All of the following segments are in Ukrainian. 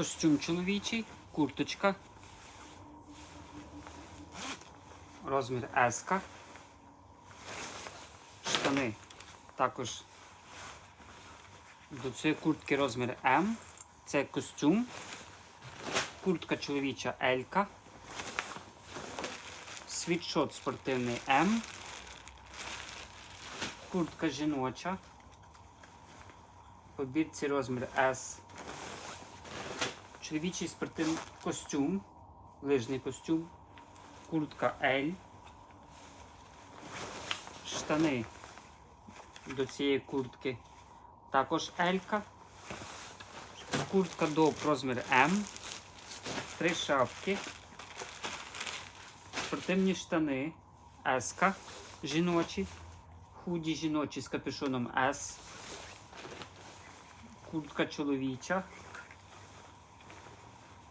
Костюм чоловічий, курточка. Розмір S. Штани також до цієї куртки розмір М. Це костюм. Куртка чоловіча L. Світшот спортивний М. Куртка жіноча. По бірці розмір S. Чоловічий спортивний костюм. Лижний костюм. Куртка L. Штани до цієї куртки. Також L. Куртка до розмір М. Три шапки. Спортивні штани S. Жіночі. Худі жіночі з капюшоном S. Куртка чоловіча.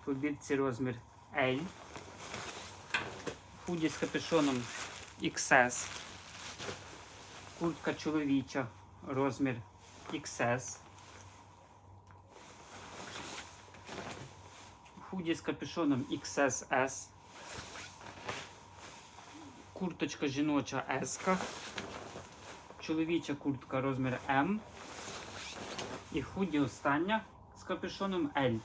По бірці розмір L. Худі з капюшоном XS. Куртка чоловіча. Розмір XS. Худі з капюшоном XSS. Курточка жіноча S. Чоловіча куртка розмір М. І худі остання з капюшоном L.